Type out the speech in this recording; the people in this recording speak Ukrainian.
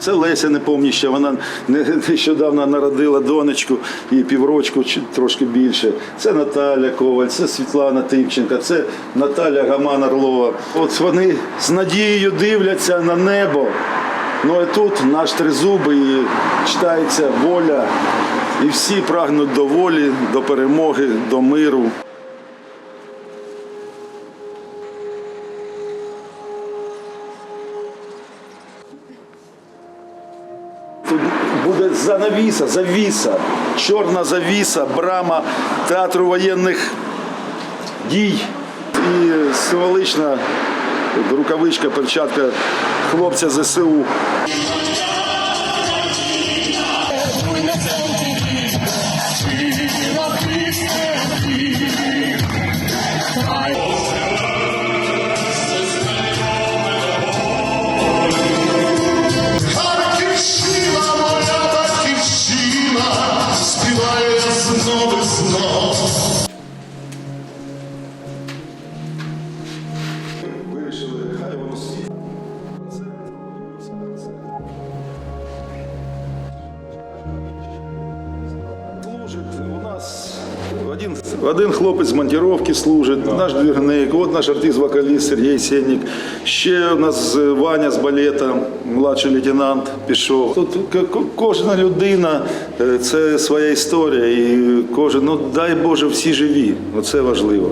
Це Леся Непомніща, вона нещодавно народила донечку і піврочку трошки більше. Це Наталя Коваль, це Світлана Тимченка, це Наталя Гаман Орлова. От вони з надією дивляться на небо. Ну і тут наш тризуб і читається воля. І всі прагнуть до волі, до перемоги, до миру. Буде занавіса, завіса, чорна завіса, брама театру воєнних дій. І символична рукавичка, перчатка хлопця ЗСУ. Харківщина, один, один хлопець з монтировки служить, наш двірник, от наш артист-вокаліст Сергій Сенник. Ще у нас е, Ваня з балета, младший лейтенант пішов. Тут кожна людина е, це своя історія, і кожен, ну дай Боже, всі живі. Оце важливо.